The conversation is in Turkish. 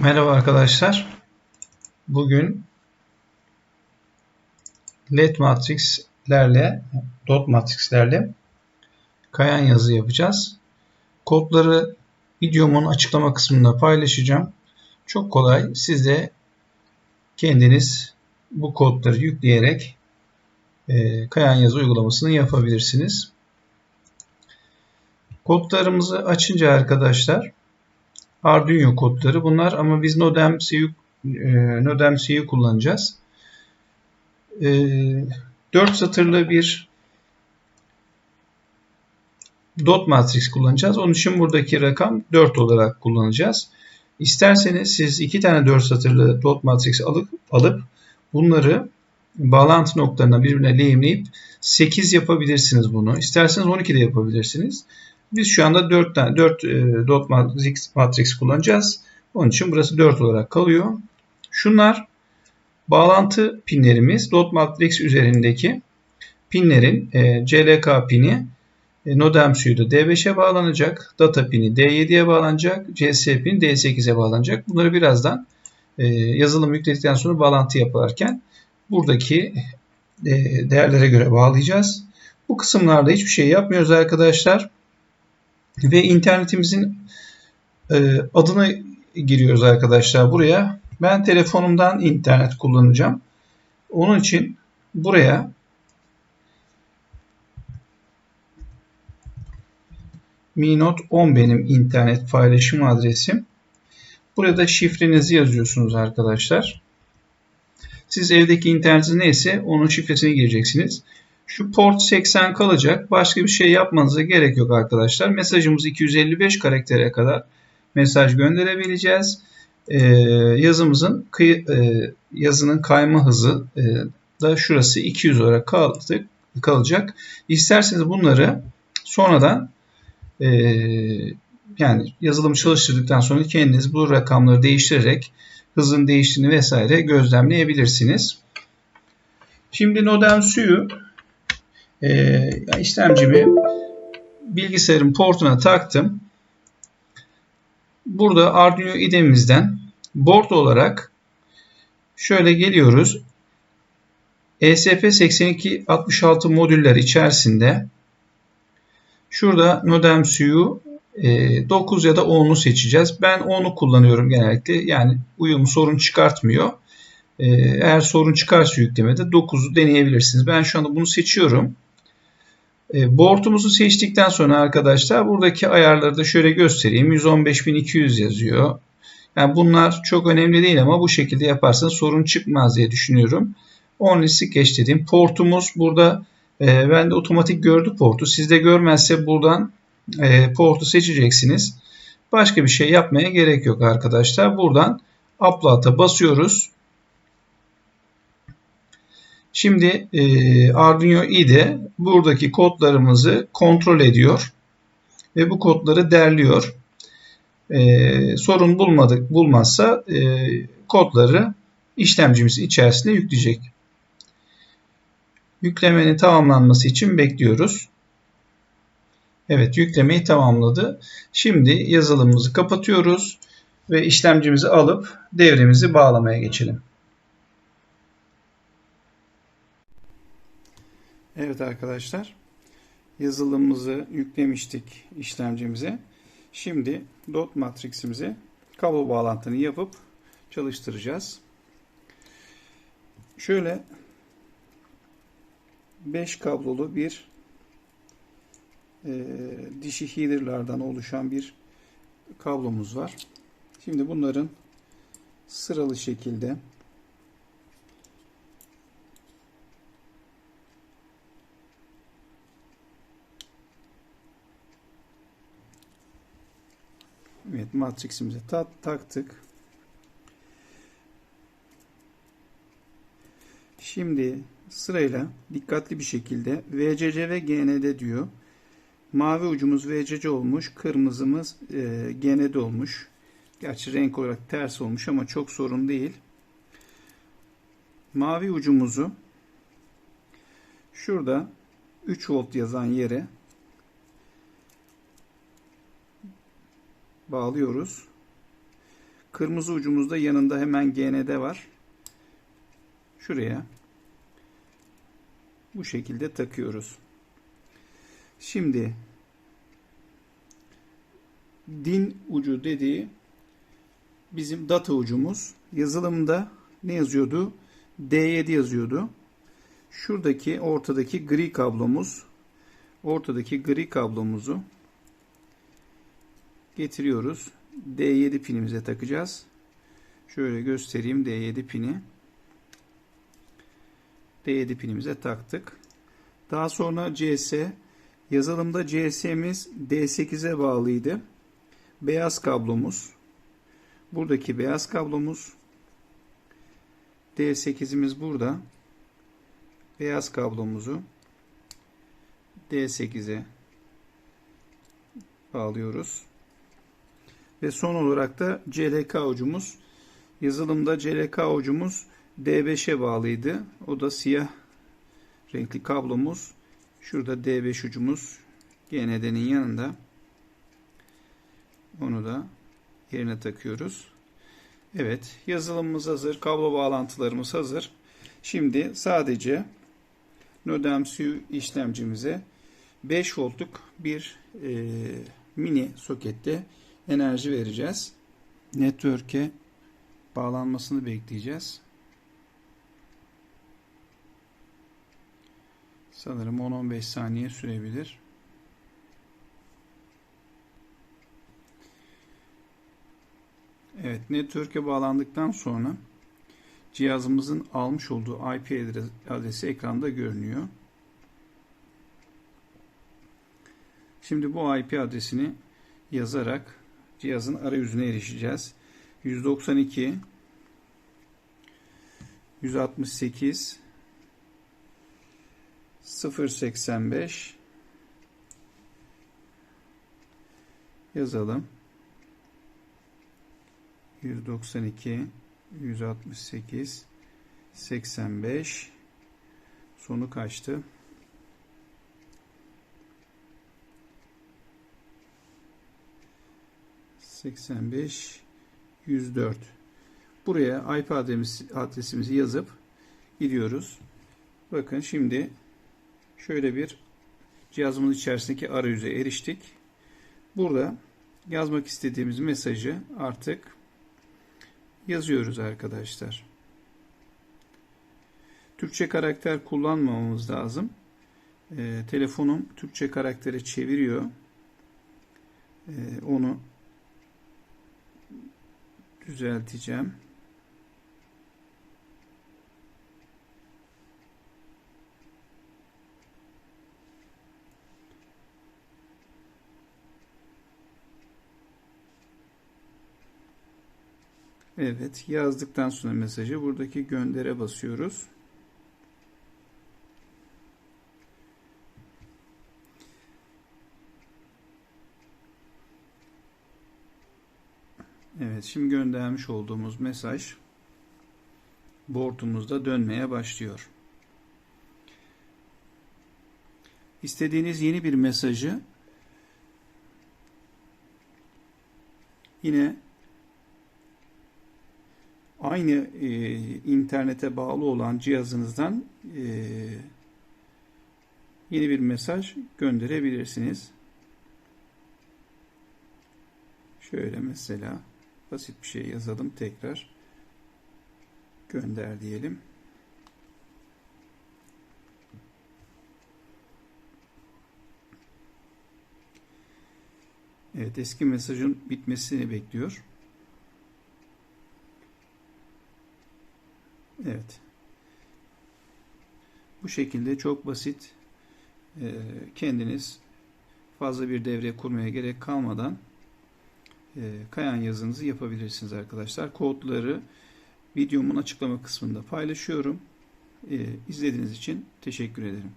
Merhaba arkadaşlar. Bugün LED matrislerle, dot matrislerle kayan yazı yapacağız. Kodları videomun açıklama kısmında paylaşacağım. Çok kolay. Siz de kendiniz bu kodları yükleyerek e, kayan yazı uygulamasını yapabilirsiniz. Kodlarımızı açınca arkadaşlar Arduino kodları bunlar ama biz NodeMCU e, NodeMCU kullanacağız. E, 4 satırlı bir dot matrix kullanacağız. Onun için buradaki rakam 4 olarak kullanacağız. İsterseniz siz iki tane 4 satırlı dot matrix alıp, alıp bunları bağlantı noktalarına birbirine lehimleyip 8 yapabilirsiniz bunu. İsterseniz 12 de yapabilirsiniz. Biz şu anda 4 tane 4 e, dot matrix, matrix kullanacağız. Onun için burası 4 olarak kalıyor. Şunlar bağlantı pinlerimiz. Dot matrix üzerindeki pinlerin e, CLK pini e, NodeMCU'da D5'e bağlanacak. Data pini D7'ye bağlanacak. CS pini D8'e bağlanacak. Bunları birazdan e, yazılım yükledikten sonra bağlantı yaparken buradaki e, değerlere göre bağlayacağız. Bu kısımlarda hiçbir şey yapmıyoruz arkadaşlar ve internetimizin e, adını giriyoruz arkadaşlar buraya. Ben telefonumdan internet kullanacağım. Onun için buraya Minot 10 benim internet paylaşım adresim. Burada şifrenizi yazıyorsunuz arkadaşlar. Siz evdeki internetiniz neyse onun şifresini gireceksiniz. Şu port 80 kalacak. Başka bir şey yapmanıza gerek yok arkadaşlar. Mesajımız 255 karaktere kadar mesaj gönderebileceğiz. Ee, yazımızın kıyı, e, yazının kayma hızı e, da şurası 200 olarak kaldı, kalacak. İsterseniz bunları sonradan e, yani yazılım çalıştırdıktan sonra kendiniz bu rakamları değiştirerek hızın değiştiğini vesaire gözlemleyebilirsiniz. Şimdi Nodem suyu e, işlemcimi bilgisayarın portuna taktım. Burada Arduino IDE'mizden board olarak şöyle geliyoruz. ESP8266 modüller içerisinde şurada NodeMCU 9 ya da 10'u seçeceğiz. Ben 10'u kullanıyorum genellikle. Yani uyum sorun çıkartmıyor. E, eğer sorun çıkarsa yüklemede 9'u deneyebilirsiniz. Ben şu anda bunu seçiyorum. E, board'umuzu seçtikten sonra arkadaşlar buradaki ayarları da şöyle göstereyim. 115.200 yazıyor. Yani bunlar çok önemli değil ama bu şekilde yaparsanız sorun çıkmaz diye düşünüyorum. Onlistik geç dediğim portumuz burada e, ben de otomatik gördü portu. Sizde görmezse buradan e, portu seçeceksiniz. Başka bir şey yapmaya gerek yok arkadaşlar. Buradan upload'a basıyoruz. Şimdi e, Arduino IDE buradaki kodlarımızı kontrol ediyor ve bu kodları derliyor. E, sorun bulmadık bulmazsa e, kodları işlemcimiz içerisinde yükleyecek. Yüklemenin tamamlanması için bekliyoruz. Evet yüklemeyi tamamladı. Şimdi yazılımımızı kapatıyoruz ve işlemcimizi alıp devremizi bağlamaya geçelim. Evet arkadaşlar yazılımımızı yüklemiştik işlemcimize. Şimdi dot matriximize kablo bağlantını yapıp çalıştıracağız. Şöyle 5 kablolu bir e, dişi header'lardan oluşan bir kablomuz var. Şimdi bunların sıralı şekilde Evet matriximize ta taktık. Şimdi sırayla dikkatli bir şekilde VCC ve GND diyor. Mavi ucumuz VCC olmuş, kırmızımız e, GND olmuş. Gerçi renk olarak ters olmuş ama çok sorun değil. Mavi ucumuzu şurada 3 volt yazan yere bağlıyoruz. kırmızı ucumuzda yanında hemen GND var. Şuraya bu şekilde takıyoruz. Şimdi din ucu dediği bizim data ucumuz. Yazılımda ne yazıyordu? D7 yazıyordu. Şuradaki ortadaki gri kablomuz ortadaki gri kablomuzu getiriyoruz. D7 pinimize takacağız. Şöyle göstereyim D7 pini. D7 pinimize taktık. Daha sonra CS yazılımda CS'miz D8'e bağlıydı. Beyaz kablomuz. Buradaki beyaz kablomuz. D8'imiz burada. Beyaz kablomuzu D8'e bağlıyoruz. Ve son olarak da CLK ucumuz. Yazılımda CLK ucumuz D5'e bağlıydı. O da siyah renkli kablomuz. Şurada D5 ucumuz GND'nin yanında. Onu da yerine takıyoruz. Evet yazılımımız hazır. Kablo bağlantılarımız hazır. Şimdi sadece NodeMCU işlemcimize 5 voltluk bir e, mini sokette enerji vereceğiz. Network'e bağlanmasını bekleyeceğiz. Sanırım 10-15 saniye sürebilir. Evet, network'e bağlandıktan sonra cihazımızın almış olduğu IP adresi ekranda görünüyor. Şimdi bu IP adresini yazarak cihazın arayüzüne erişeceğiz. 192 168 085 yazalım. 192 168 85 sonu kaçtı? 85 104 buraya IP adresimizi yazıp gidiyoruz. Bakın şimdi şöyle bir cihazımız içerisindeki arayüze eriştik. Burada yazmak istediğimiz mesajı artık yazıyoruz arkadaşlar. Türkçe karakter kullanmamamız lazım. E, telefonum Türkçe karaktere çeviriyor. E, onu düzelteceğim. Evet yazdıktan sonra mesajı buradaki göndere basıyoruz. Evet şimdi göndermiş olduğumuz mesaj board'umuzda dönmeye başlıyor. İstediğiniz yeni bir mesajı yine aynı e, internete bağlı olan cihazınızdan e, yeni bir mesaj gönderebilirsiniz. Şöyle mesela basit bir şey yazalım tekrar gönder diyelim. Evet eski mesajın bitmesini bekliyor. Evet. Bu şekilde çok basit e, kendiniz fazla bir devre kurmaya gerek kalmadan kayan yazınızı yapabilirsiniz arkadaşlar. Kodları videomun açıklama kısmında paylaşıyorum. E, izlediğiniz için teşekkür ederim.